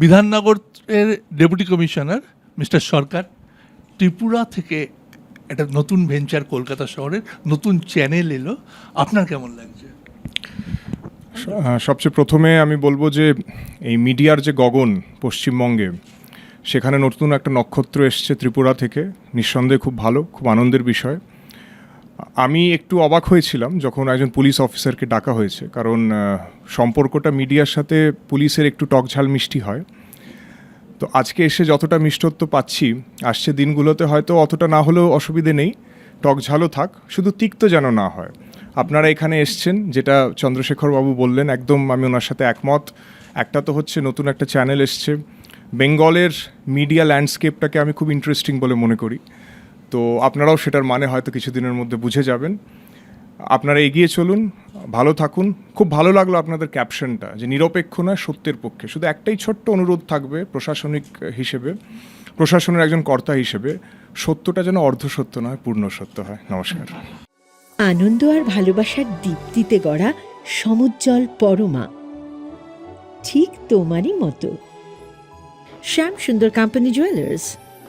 বিধাননগরের deputy commissioner mister Sarkar Tripura থেকে একটা নতুন ভেঞ্চার কলকাতা শহরের নতুন চ্যানেল এলো। আপনার কেমন লাগছে? সবচেয়ে প্রথমে আমি বলব যে এই মিডিয়ার যে গগন পশ্চিমবঙ্গে, সেখানে নতুন একটা নক্ষত্র এসছে ত্রিপুরা থেকে। নিঃসন্দেহে খুব ভালো, খুব আনন্দের বিষয়। আমি একটু অবাক হয়েছিলাম যখন একজন পুলিশ অফিসারকে ডাকা হয়েছে, কারণ সম্পর্কটা মিডিয়ার সাথে পুলিশের একটু টকঝাল মিষ্টি হয়। তো আজকে এসে যতটা মিষ্টত্ব পাচ্ছি, আসছে দিনগুলোতে হয়তো অতটা না হলেও অসুবিধে নেই টক ঝালও থাক, শুধু তিক্ত যেন না হয়। আপনারা এখানে এসছেন, যেটা চন্দ্রশেখর বাবু বললেন, একদম আমি ওনার সাথে একমত। একটা তো হচ্ছে নতুন একটা চ্যানেল এসছে, বেঙ্গলের মিডিয়া ল্যান্ডস্কেপটাকে আমি খুব ইন্টারেস্টিং বলে মনে করি। তো আপনারাও সেটার মানে হয়তো কিছুদিনের মধ্যে বুঝে যাবেন। আপনারা এগিয়ে চলুন, ভালো থাকুন। খুব ভালো লাগল আপনাদের ক্যাপশনটা যে নিরপেক্ষ নয়, সত্যের পক্ষে। শুধু একটাই ছোট্ট অনুরোধ থাকবে প্রশাসনিক হিসেবে, প্রশাসনের একজন কর্তা হিসেবে, সত্যটা যেন অর্ধসত্য নয় পূর্ণ সত্য হয়। নমস্কার। আনন্দ আর ভালোবাসার দীপ্তিতে গড়া সমুজ্জ্বল পরমা, ঠিক তোমারই মতো। Shyam Sundar company jewellers